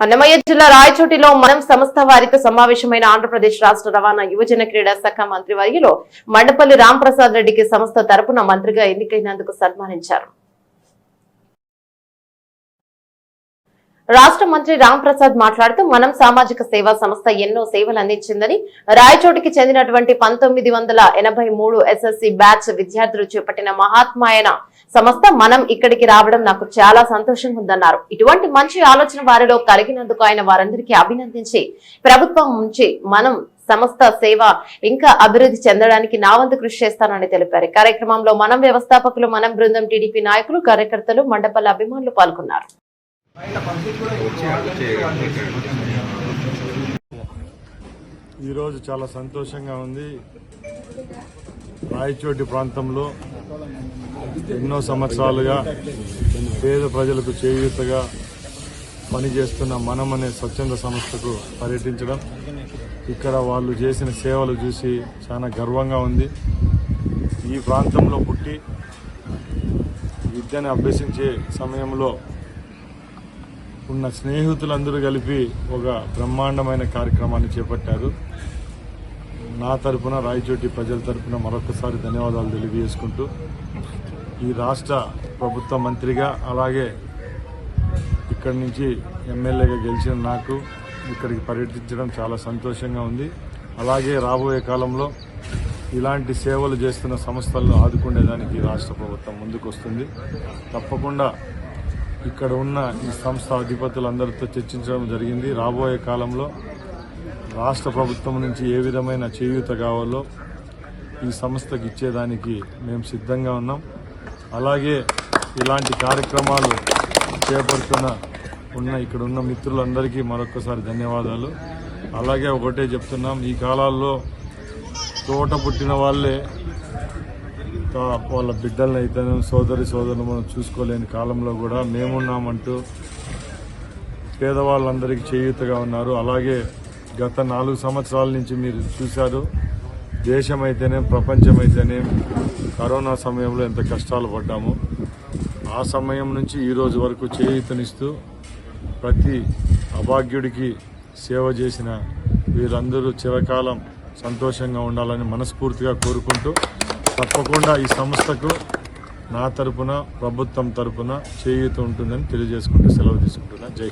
అన్నమయ్య జిల్లా రాయచోటిలో మనం సంస్థ వారితో సమావేశమైన ఆంధ్రప్రదేశ్ రాష్ట్ర రవాణా యువజన క్రీడా శాఖ మంత్రి వర్యులు మండపల్లి రాంప్రసాద్ రెడ్డికి సంస్థ తరపున మంత్రిగా ఎన్నికైనందుకు సన్మానించారు. రాష్ట్ర మంత్రి రామ్ ప్రసాద్ మాట్లాడుతూ మనం సామాజిక సేవా సంస్థ ఎన్నో సేవలు అందించిందని రాయచోటికి చెందినటువంటి పంతొమ్మిది వందల ఎనభై మూడు ఎస్ఎస్సి బ్యాచ్ విద్యార్థులు చేపట్టిన మహాత్మాయన సంస్థ మనం ఇక్కడికి రావడం నాకు చాలా సంతోషంగా ఉందన్నారు. ఇటువంటి మంచి ఆలోచన వారిలో కలిగినందుకు ఆయన వారందరికీ అభినందించి ప్రభుత్వం నుంచి మనం సంస్థ సేవ ఇంకా అభివృద్ధి చెందడానికి నా వంతు కృషి చేస్తానని తెలిపారు. కార్యక్రమంలో మనం వ్యవస్థాపకులు మనం బృందం టీడీపీ నాయకులు కార్యకర్తలు మండపల్లి అభిమానులు పాల్గొన్నారు. ఈరోజు చాలా సంతోషంగా ఉంది. రాయచోటి ప్రాంతంలో ఎన్నో సంవత్సరాలుగా పేద ప్రజలకు చేయూతగా పనిచేస్తున్న మనం అనే స్వచ్ఛంద సంస్థకు పర్యటించడం. ఇక్కడ వాళ్ళు చేసిన సేవలు చూసి చాలా గర్వంగా ఉంది. ఈ ప్రాంతంలో పుట్టి విద్యను అభ్యసించే సమయంలో ఉన్న స్నేహితులందరూ కలిపి ఒక బ్రహ్మాండమైన కార్యక్రమాన్ని చేపట్టారు. నా తరపున రాయచోటి ప్రజల తరపున మరొకసారి ధన్యవాదాలు తెలియజేసుకుంటూ ఈ రాష్ట్ర ప్రభుత్వ మంత్రిగా అలాగే ఇక్కడి నుంచి ఎమ్మెల్యేగా గెలిచిన నాకు ఇక్కడికి పర్యటించడం చాలా సంతోషంగా ఉంది. అలాగే రాబోయే కాలంలో ఇలాంటి సేవలు చేస్తున్న సంస్థలను ఆదుకునేదానికి రాష్ట్ర ప్రభుత్వం ముందుకు వస్తుంది తప్పకుండా ఇక్కడ ఉన్న ఈ సంస్థ అధిపతులందరితో చర్చించడం జరిగింది. రాబోయే కాలంలో రాష్ట్ర ప్రభుత్వం నుంచి ఏ విధమైన చేయూత కావాలో ఈ సంస్థకి ఇచ్చేదానికి మేము సిద్ధంగా ఉన్నాం. అలాగే ఇలాంటి కార్యక్రమాలు చేపడుతున్న ఉన్న ఇక్కడ ఉన్న మిత్రులందరికీ మరొకసారి ధన్యవాదాలు. అలాగే ఒకటే చెప్తున్నాం ఈ కాలాల్లో తోట పుట్టిన వాళ్ళే వాళ్ళ బిడ్డలను అయితే సోదరి సోదరులు మనం చూసుకోలేని కాలంలో కూడా మేమున్నామంటూ పేదవాళ్ళందరికీ చేయూతగా ఉన్నారు. అలాగే గత నాలుగు సంవత్సరాల నుంచి మీరు చూశారు దేశమైతేనే ప్రపంచం అయితేనే కరోనా సమయంలో ఎంత కష్టాలు పడ్డాము ఆ సమయం నుంచి ఈరోజు వరకు చేయూతనిస్తూ ప్రతి అభాగ్యుడికి సేవ చేసిన వీరందరూ చిరకాలం సంతోషంగా ఉండాలని మనస్ఫూర్తిగా కోరుకుంటూ తప్పకుండా ఈ సంస్థకు నా తరపున ప్రభుత్వం తరపున చేయూత ఉంటుందని తెలియజేసుకుంటూ సెలవు తీసుకుంటున్నా. జై